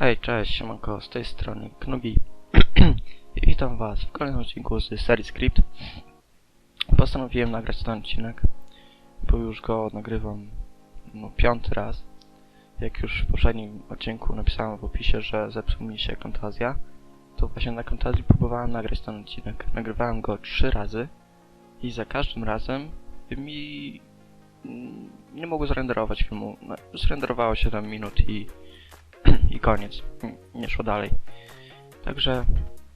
Hej, cześć, siemanko, z tej strony Knubi i witam was w kolejnym odcinku z serii Script. Postanowiłem nagrać ten odcinek, bo już go nagrywam no, piąty raz. Jak już w poprzednim odcinku napisałem w opisie, że zepsuł mi się kontazja, to właśnie na kontazji próbowałem nagrać ten odcinek. Nagrywałem go trzy razy i za każdym razem mi mm, nie mogło zrenderować filmu. No, Zrenderowało 7 minut i i koniec. Nie szło dalej. Także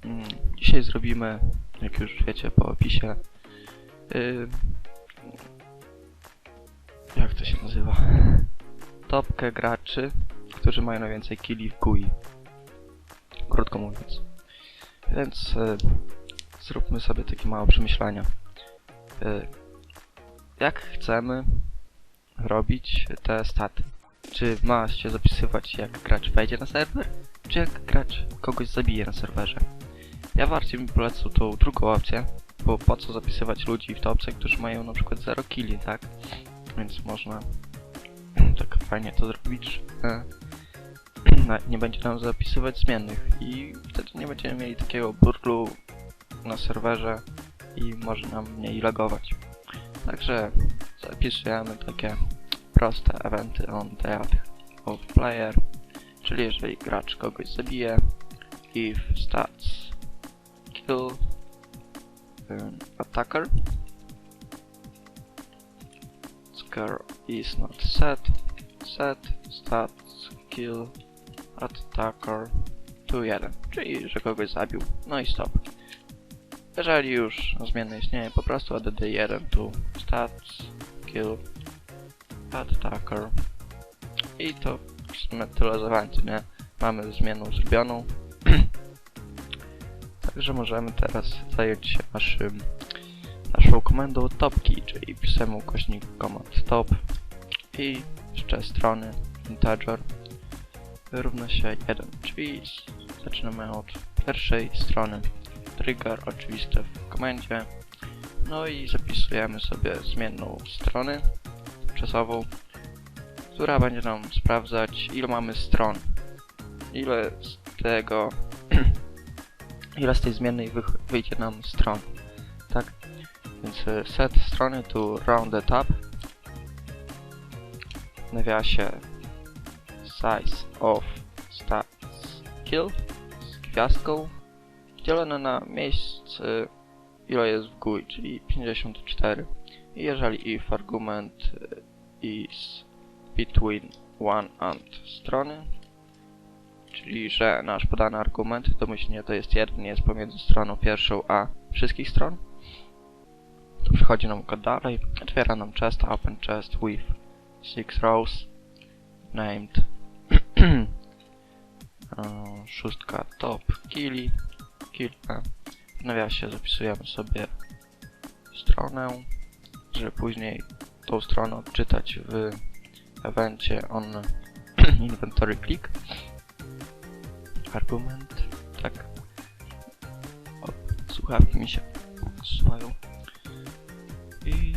mm, dzisiaj zrobimy, jak już wiecie po opisie, yy, jak to się nazywa? Topkę graczy, którzy mają najwięcej killi w GUI. Krótko mówiąc. Więc yy, zróbmy sobie takie małe przemyślenia. Yy, jak chcemy robić te staty? Czy ma się zapisywać jak gracz wejdzie na serwer, czy jak gracz kogoś zabije na serwerze? Ja bardziej bym polecał tą drugą opcję, bo po co zapisywać ludzi w topce, którzy mają na przykład 0 killi, tak? Więc można tak fajnie to zrobić, nie będzie nam zapisywać zmiennych i wtedy nie będziemy mieli takiego burlu na serwerze i może nam mniej lagować. Także zapisujemy takie proste eventy on death of player, czyli jeżeli gracz kogoś zabije, if stats kill um, attacker, score is not set, set stats kill attacker to 1, czyli że kogoś zabił, no i stop. Jeżeli już zmienna istnieje, po prostu add 1 to stats kill attacker. I to w sumie tyle zadań, nie? Mamy zmianę zrobioną. Także możemy teraz zająć się naszym, naszą komendą topki, czyli pisemy ukośnik command top i jeszcze strony integer równa się 1, czyli zaczynamy od pierwszej strony trigger oczywiste w komendzie no i zapisujemy sobie zmienną strony czasową, która będzie nam sprawdzać ile mamy stron. Ile z tego ile z tej zmiennej wyjdzie nam stron. Tak? Więc e, set strony to rounded up w nawiasie size of stats kill z gwiazdką dzielone na miejsce ile jest w GUI, czyli 54. I jeżeli if argument is between one and strony, czyli że nasz podany argument domyślnie to jest jeden, jest pomiędzy stroną pierwszą a wszystkich stron, to przechodzi nam kod dalej, otwiera nam chest, open chest with six rows named. Szóstka top killi, kilka, w nawiasie zapisujemy sobie stronę, żeby później tą stronę odczytać w evencie on inventory click. Argument, tak. O, słuchawki mi się odsuwają. I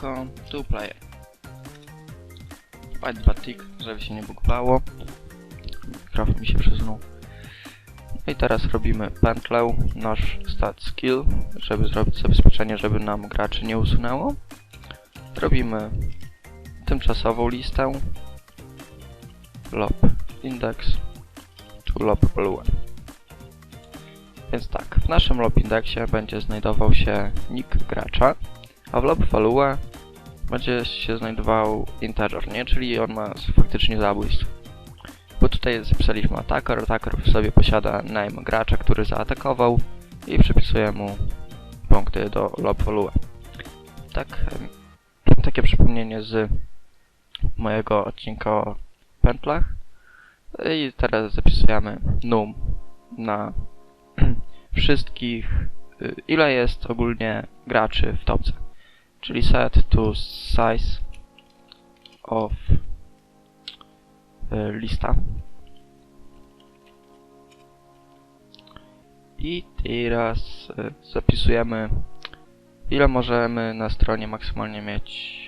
come to player. White dwa żeby się nie bugowało. Mikrofon mi się przesunął. No i teraz robimy pętlę, nasz stat skill, żeby zrobić zabezpieczenie, żeby nam graczy nie usunęło. Robimy tymczasową listę lob index to lob blue. Więc tak, w naszym lob indeksie będzie znajdował się nick gracza, a w lob value będzie się znajdował integer, nie? Czyli on ma faktycznie zabójstwo. Bo tutaj zapisaliśmy attacker, attacker w sobie posiada name gracza, który zaatakował i przypisuje mu punkty do lob value. Tak, takie przypomnienie z mojego odcinka o pętlach. I teraz zapisujemy num na wszystkich, y, ile jest ogólnie graczy w topce. Czyli set to size of y, lista. I teraz y, zapisujemy ile możemy na stronie maksymalnie mieć.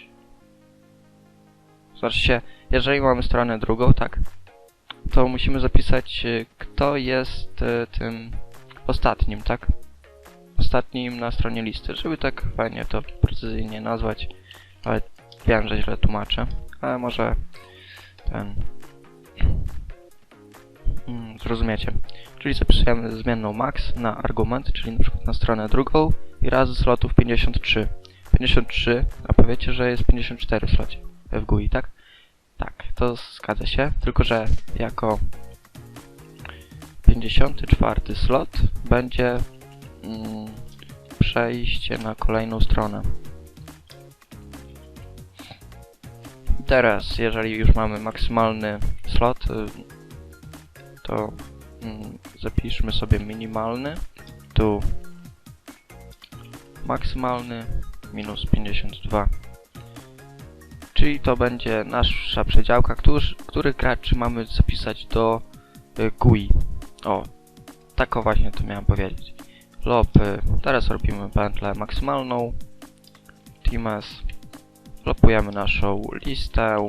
Znaczy się, jeżeli mamy stronę drugą, tak, to musimy zapisać, y, kto jest y, tym ostatnim, tak? Ostatnim na stronie listy, żeby tak fajnie to precyzyjnie nazwać, ale wiem, że źle tłumaczę, ale może ten... Mm, zrozumiecie. Czyli zapisujemy zmienną max na argument, czyli na przykład na stronę drugą i razy slotów 53. 53, a powiecie, że jest 54 w slocie w GUI, tak? Tak, to zgadza się, tylko że jako 54 slot będzie mm, przejście na kolejną stronę. Teraz, jeżeli już mamy maksymalny slot, y, to mm, zapiszmy sobie minimalny, tu maksymalny minus 52. Czyli to będzie nasza przedziałka, którzy, który graczy mamy zapisać do y, GUI. O, tak o właśnie to miałem powiedzieć. Lop, y, teraz robimy pętlę maksymalną. Teams. Lopujemy naszą listę,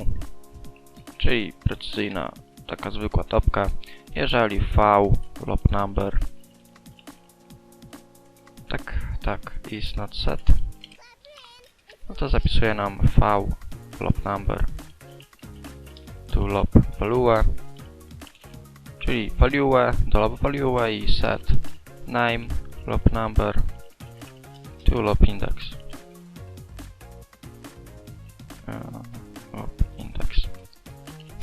czyli precyzyjna, taka zwykła topka. Jeżeli V, lop number. Tak, tak, is not set. No to zapisuje nam V lop number. To lop value czyli value do lop value i set name lop number. To lop index. Uh, lop index.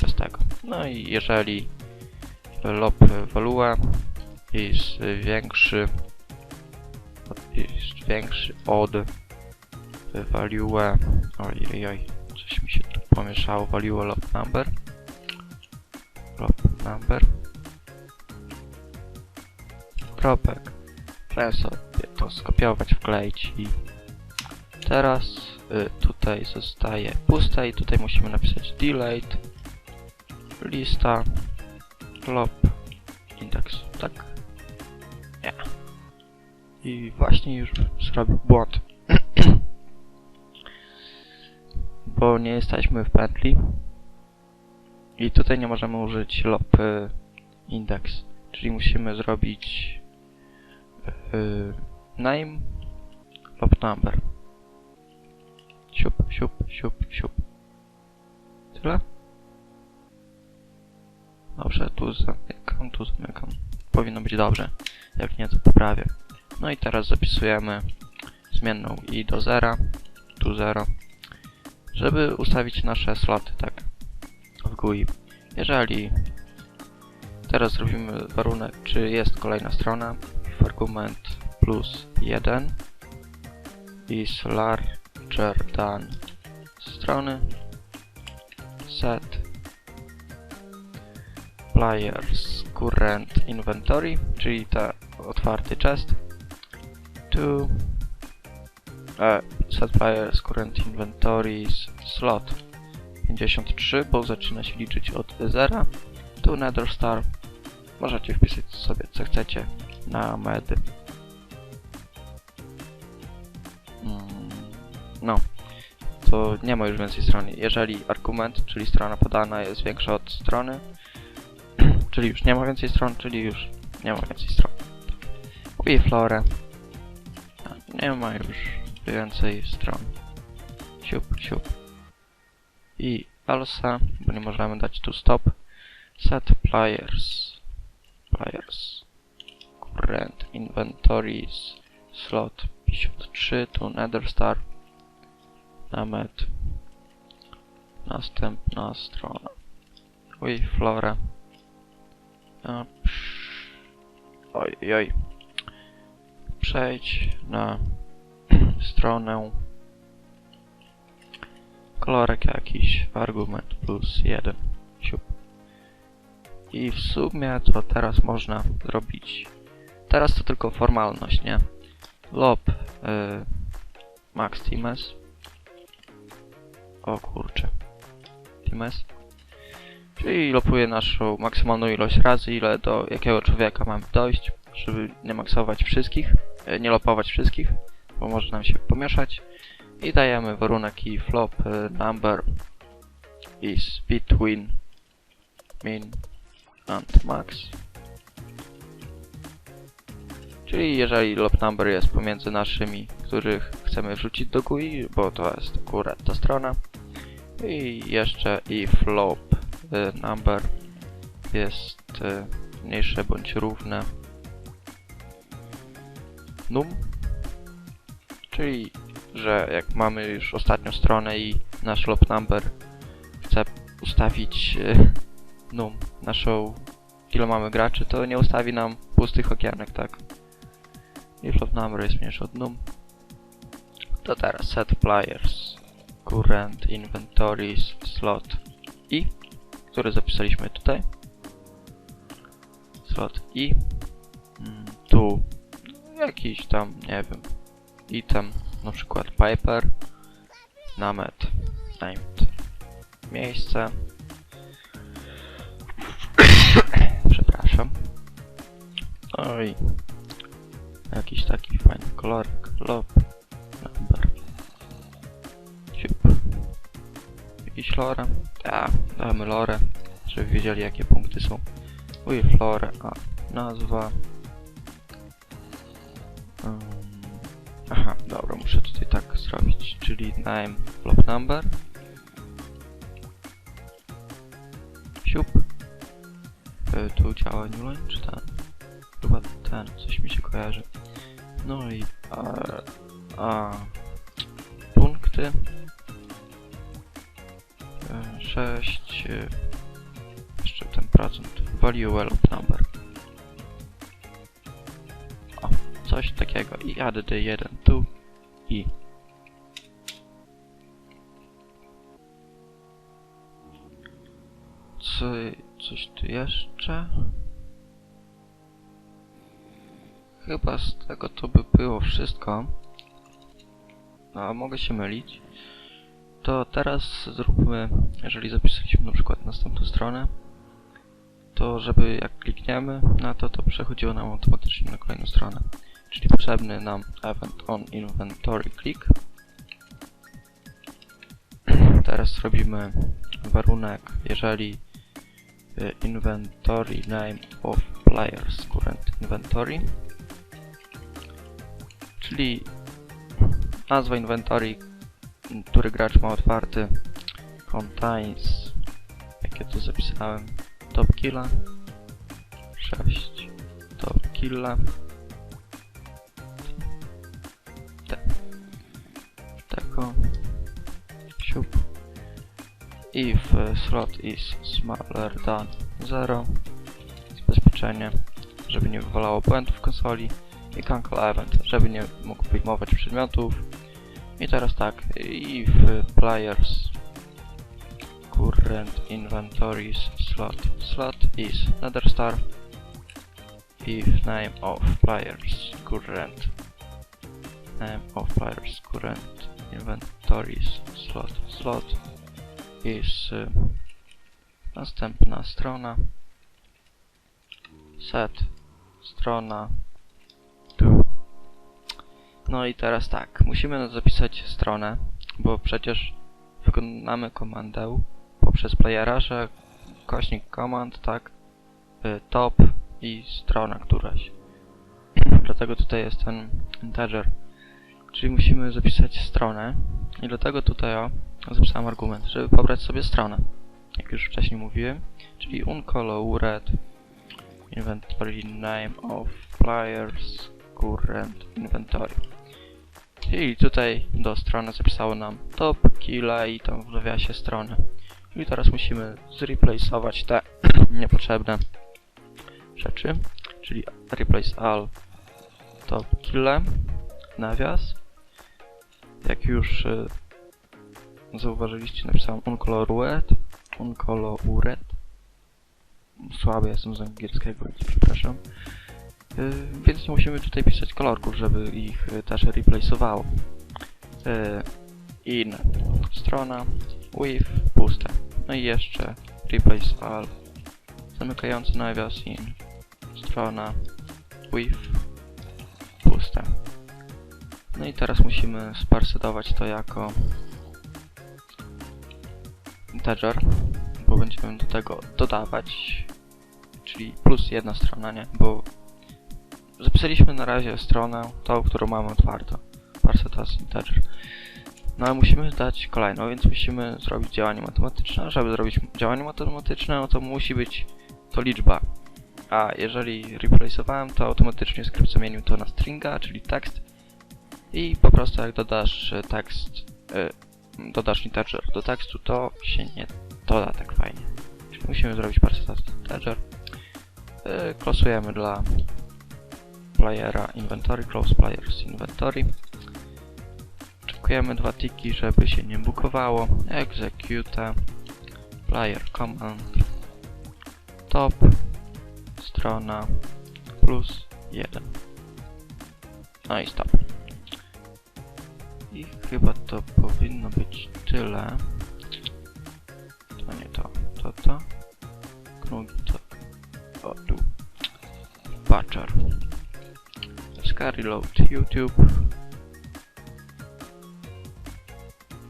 Bez tego. No i jeżeli lop value jest większy jest większy od value oj, coś mi się tu pomieszało, value lop number. Lop number. Kropek. Trzeba sobie to skopiować, wkleić i teraz y, tutaj zostaje puste i tutaj musimy napisać delete. Lista I właśnie już zrobił błąd. bo nie jesteśmy w pętli i tutaj nie możemy użyć lop y, index, czyli musimy zrobić y, name lop number. Siup, siup, siup, siup. Tyle? Dobrze, tu zamykam, tu zamykam. Powinno być dobrze. Jak nie, to poprawię. No i teraz zapisujemy zmienną i do zera, tu 0 żeby ustawić nasze sloty, tak, w GUI. Jeżeli teraz zrobimy warunek, czy jest kolejna strona, argument plus 1 is larger than strony set players current inventory, czyli ta otwarty chest to set players current inventory slot 53, bo zaczyna się liczyć od 0 to nether star możecie wpisać sobie co chcecie na medy. Mm, no. To nie ma już więcej strony. Jeżeli argument, czyli strona podana jest większa od strony czyli już nie ma więcej stron, czyli już nie ma więcej stron. I florę nie ma już więcej stron. Siup, siup. I alsa, bo nie możemy dać tu stop. Set pliers. Pliers. Current inventories. Slot 53 to nether star. Namet. Następna strona. Uj, flora. Oj, oj. Przejdź na stronę. Kolorek jakiś, argument plus 1 siup. I w sumie to teraz można zrobić. Teraz to tylko formalność, nie? Lob y, max teams o kurczę. Teams czyli lopuje naszą maksymalną ilość razy, ile do jakiego człowieka mamy dojść, żeby nie maksować wszystkich, nie lopować wszystkich bo może nam się pomieszać i dajemy warunek i flop y, number is between min and max. Czyli jeżeli lob number jest pomiędzy naszymi, których chcemy wrzucić do GUI, bo to jest akurat ta strona. I jeszcze if lob y, number jest mniejsze bądź równe num. Czyli, że jak mamy już ostatnią stronę i nasz lob number chce ustawić y, num, naszą ile mamy graczy, to nie ustawi nam pustych okienek, tak? If lob number jest mniejszy od num, to teraz set players current inventory slot i, który zapisaliśmy tutaj. Slot i jakiś tam, nie wiem, item, na przykład Piper, namet, named, miejsce. Przepraszam. Oj. Jakiś taki fajny kolorek. Lob. Number. Siup. Jakiś lore. A, damy lore, żeby wiedzieli jakie punkty są. With lore, a nazwa. Um, aha, dobra, muszę tutaj tak zrobić, czyli name, block number. Siup. Y, tu działa New Line, czy ten? Chyba ten, coś mi się kojarzy. No i a, a punkty. 6 jeszcze ten procent value well of number coś takiego. I add the 1 tu i co, coś tu jeszcze? Chyba z tego to by było wszystko. A mogę się mylić. To teraz zróbmy, jeżeli zapisaliśmy na przykład następną stronę, to żeby jak klikniemy na to, to przechodziło nam automatycznie na kolejną stronę. Czyli potrzebny nam event on inventory click. Teraz robimy warunek, jeżeli y, inventory name of players current inventory, czyli nazwa inventory który gracz ma otwarty contains jakie tu zapisałem top killa 6 top killa tego siup. If slot is smaller than 0 zabezpieczenie żeby nie wywalało błędów konsoli. I cancel event żeby nie mógł wyjmować przedmiotów. I teraz tak, if players current inventories slot slot is another star if name of players current name of players current inventories slot slot is y, następna strona set strona tu no i teraz tak, musimy zapisać stronę, bo przecież wykonamy komandę poprzez playera, że kośnik komand, tak, y, top i strona któraś. Dlatego tutaj jest ten integer. Czyli musimy zapisać stronę i dlatego tutaj o, zapisałem argument, żeby pobrać sobie stronę. Jak już wcześniej mówiłem, czyli uncolored inventory name of players current inventory. I tutaj do strony zapisało nam top, killa i tam w nawiasie stronę. I teraz musimy zreplaceować te niepotrzebne rzeczy, czyli replace all top kille, nawias. Jak już y, zauważyliście, napisałem uncolored, uncolored. Słaby jestem z angielskiego, przepraszam. Y, więc nie musimy tutaj pisać kolorków, żeby ich y, też replaceowało. In strona, with puste. No i jeszcze replace all zamykający nawias in strona with. No i teraz musimy sparsetować to jako integer, bo będziemy do tego dodawać czyli plus jedna strona, nie? Bo zapisaliśmy na razie stronę, tą, którą mamy otwartą. Parse to jest integer. No ale musimy dać kolejną, więc musimy zrobić działanie matematyczne. Żeby zrobić działanie matematyczne, no to musi być to liczba. A jeżeli replace'owałem, to automatycznie skrypt zamienił to na stringa, czyli tekst. I po prostu jak dodasz e, tekst, e, dodasz integer do tekstu, to się nie doda tak fajnie. Czyli musimy zrobić parse integer. E, Klasujemy dla playera inventory, close players inventory. Czekujemy dwa tiki, żeby się nie bukowało. Execute player command top strona plus 1. No i stop. I chyba to powinno być tyle. To nie to, to to. Knugi to. O tu. Butcher. Scar reload YouTube.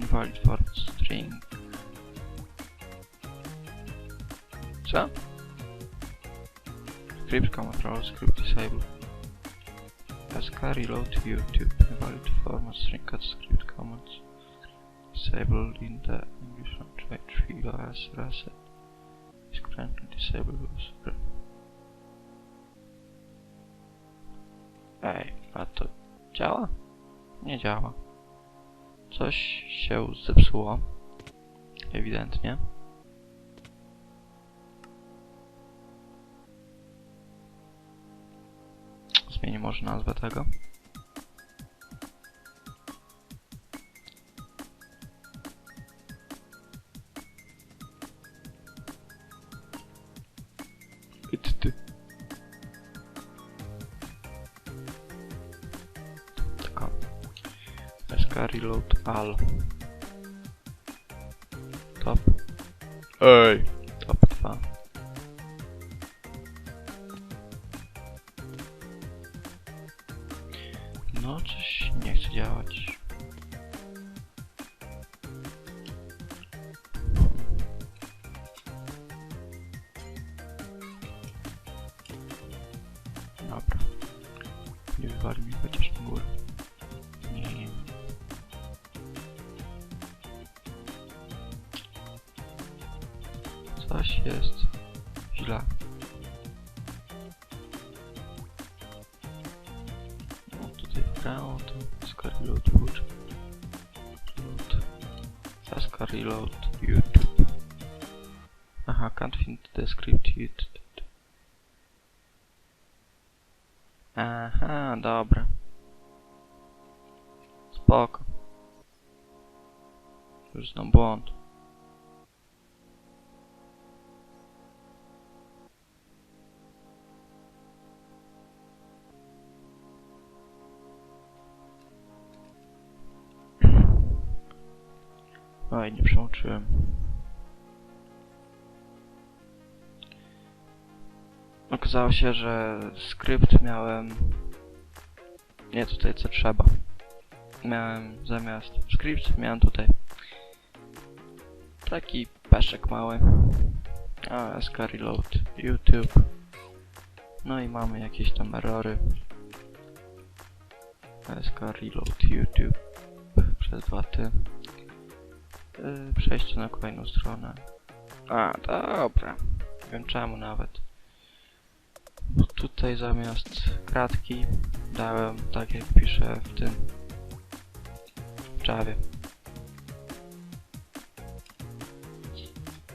Invalid for string. Co? Script control, script disable. Scar reload YouTube. Invalid format string cut script comments. Disabled in the English language OS reset. Is currently disabled. Ej, a to działa? Nie działa. Coś się zepsuło. Ewidentnie. Zmieni może nazwę tego. Ty. SK reload all. Top. Ej! Top 2. Aha, can't find the script. Aha, dobra. Spoko. Już znam błąd. Oj, przełączyłem. Okazało się, że skrypt miałem... Nie tutaj co trzeba. Miałem zamiast script, miałem tutaj taki peszek mały. A, SK Reload YouTube. No i mamy jakieś tam errory. SK Reload YouTube przez dwa ty. Yy, przejście na kolejną stronę. A, dobra. Wiem czemu nawet. Tutaj zamiast kratki dałem tak jak piszę w tym w Javie.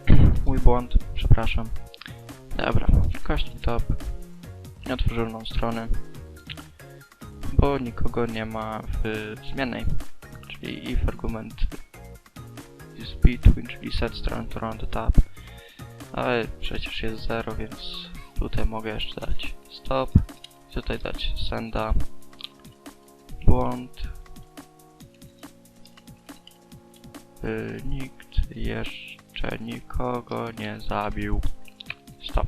Mój błąd, przepraszam. Dobra, kośnik top. Nam strony. Bo nikogo nie ma w zmiennej. Czyli if argument is between, czyli set stron to run the tab. Ale przecież jest 0, więc tutaj mogę jeszcze dać stop. Tutaj dać senda. Błąd. Y, nikt jeszcze nikogo nie zabił. Stop.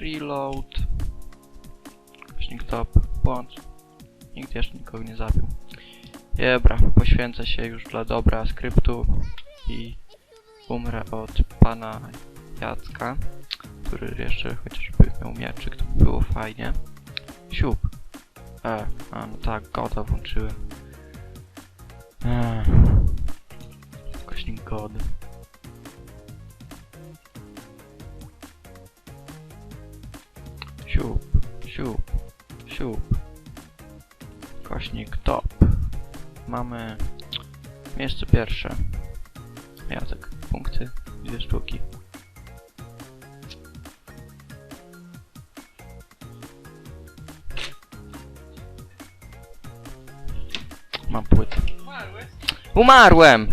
Reload. Kośnik top. Błąd. Nikt jeszcze nikogo nie zabił. Dobra, poświęcę się już dla dobra skryptu i umrę od pana Jacka. Który jeszcze chociażby miał mieczyk, to by było fajnie. Siup. E, a no tak, goda włączyłem. Eee. Kośnik god. Siup, siup, siup. Kośnik top. Mamy miejsce pierwsze. Jacek, punkty, dwie sztuki. Mam płyt. Umarłem!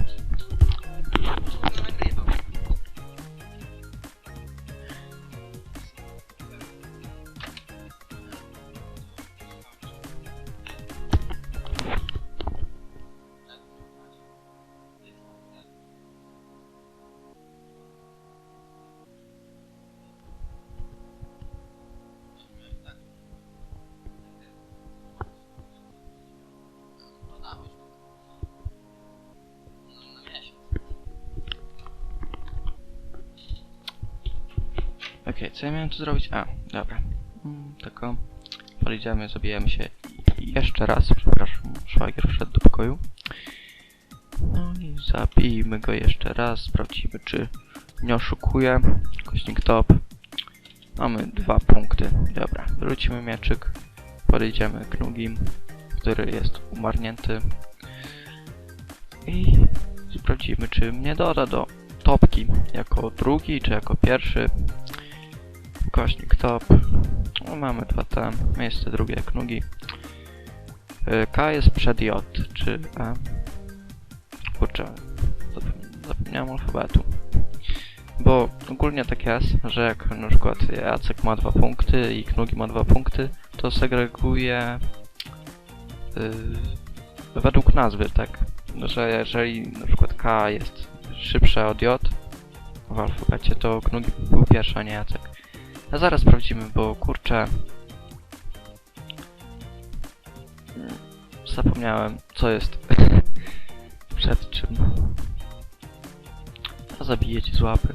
Co ja miałem tu zrobić? A, dobra. Mm, tylko podejdziemy, zabijemy się jeszcze raz. Przepraszam, szwagier wszedł do pokoju. No i zabijmy go jeszcze raz. Sprawdzimy, czy nie oszukuje. Kośnik top. Mamy dwa punkty. Dobra, wrócimy mieczyk. Podejdziemy k który jest umarnięty. I sprawdzimy, czy mnie doda do topki jako drugi, czy jako pierwszy. Kośnik top. No, mamy dwa T. Miejsce drugie jak nugi. Y, K jest przed J, czy E? Kurczę, zapom- zapomniałem alfabetu. Bo ogólnie tak jest, że jak na przykład Jacek ma dwa punkty i Knugi ma dwa punkty, to segreguje yy, według nazwy, tak? Że jeżeli na przykład K jest szybsze od J w alfabecie, to Knugi był pierwszy, a nie Jacek. A zaraz sprawdzimy, bo kurczę. Mm, Zapomniałem, co jest przed czym. A zabiję ci z łapy.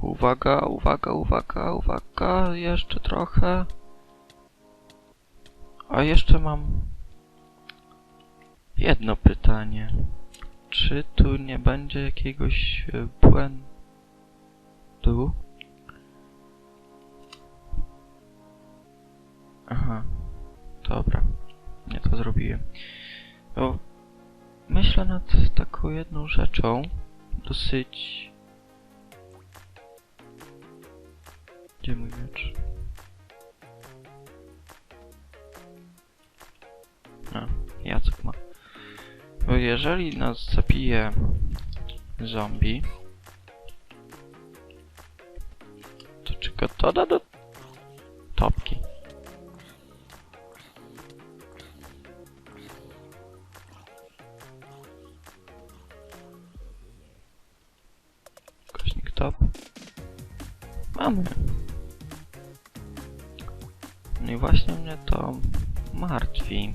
Uwaga, uwaga, uwaga, uwaga, jeszcze trochę. A jeszcze mam jedno pytanie. Czy tu nie będzie jakiegoś e, błędu? Aha, dobra. Nie to zrobiłem. Bo myślę nad taką jedną rzeczą. Dosyć... Gdzie mój miecz? A, Jacek ma. Jeżeli nas zabije zombie, to czy go doda do topki? Kośnik top. Mamy. No i właśnie mnie to martwi.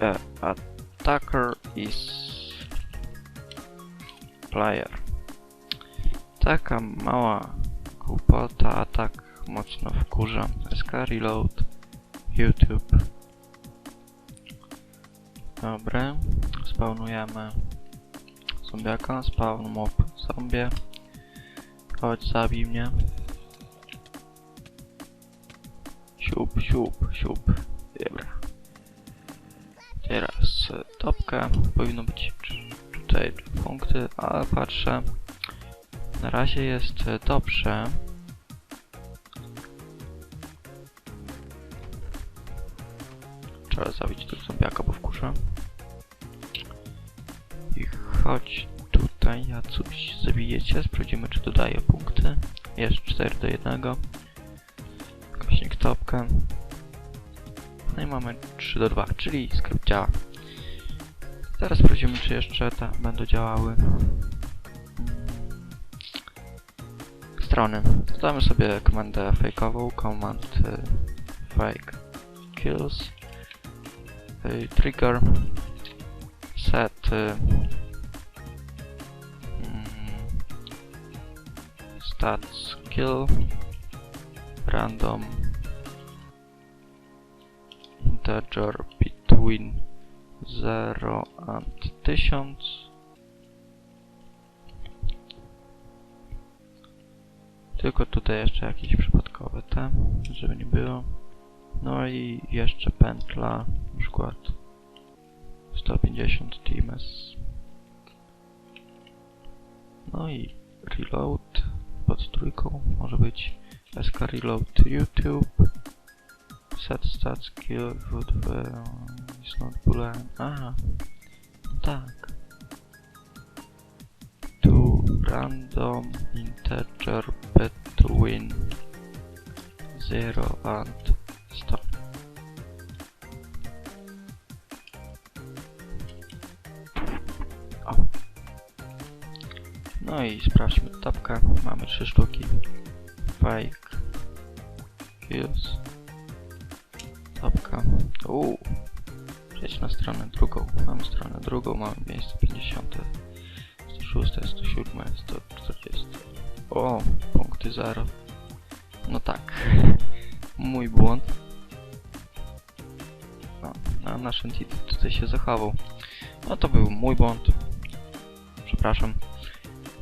E, attacker is player. Taka mała głupota, a tak mocno wkurza. SK reload. YouTube. Dobra. Spawnujemy zombiaka. Spawn mob zombie. Chodź, zabij mnie. Siup, siup, siup. E, topka. Powinno być tutaj punkty, ale patrzę. Na razie jest e, dobrze. Trzeba zabić tego zombiaka, bo wkurza. I chodź tutaj, ja coś zabijecie. Sprawdzimy, czy dodaje punkty. Jest 4 do 1. Kośnik topkę. No i mamy 3 do 2, czyli skrypt działa. Teraz sprawdzimy, czy jeszcze te będą działały. Strony. Dodamy sobie komendę fake'ową, command y, fake kills, y, trigger, set y, mm, stats kill, random integer between 0 and 1000 tylko tutaj jeszcze jakieś przypadkowe te, żeby nie było. No i jeszcze pętla na przykład 150 TMS no i reload pod trójką może być SK reload YouTube set stats kill food is not boolean aha. No tak. To random integer between 0 and 100 o. No i sprawdźmy tapkę mamy trzy sztuki. Fake. Kills Topka. Uuu. Przejdź na stronę drugą. Mamy stronę drugą, mamy miejsce 50, 106, 107, 140. O, punkty 0. No tak. Mój błąd. O, a nasz entity tutaj się zachował. No to był mój błąd. Przepraszam.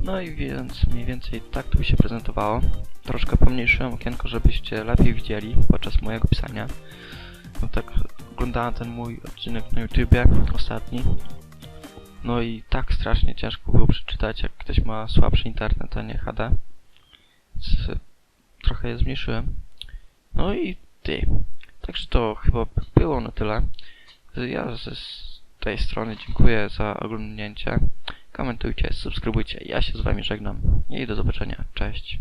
No i więc mniej więcej tak to się prezentowało. Troszkę pomniejszyłem okienko, żebyście lepiej widzieli podczas mojego pisania. No tak oglądałem ten mój odcinek na YouTubie, ostatni. No i tak strasznie ciężko było przeczytać, jak ktoś ma słabszy internet, a nie HD. Więc trochę je zmniejszyłem. No i ty. Także to chyba było na tyle. Ja ze tej strony dziękuję za oglądnięcie. Komentujcie, subskrybujcie. Ja się z wami żegnam i do zobaczenia. Cześć.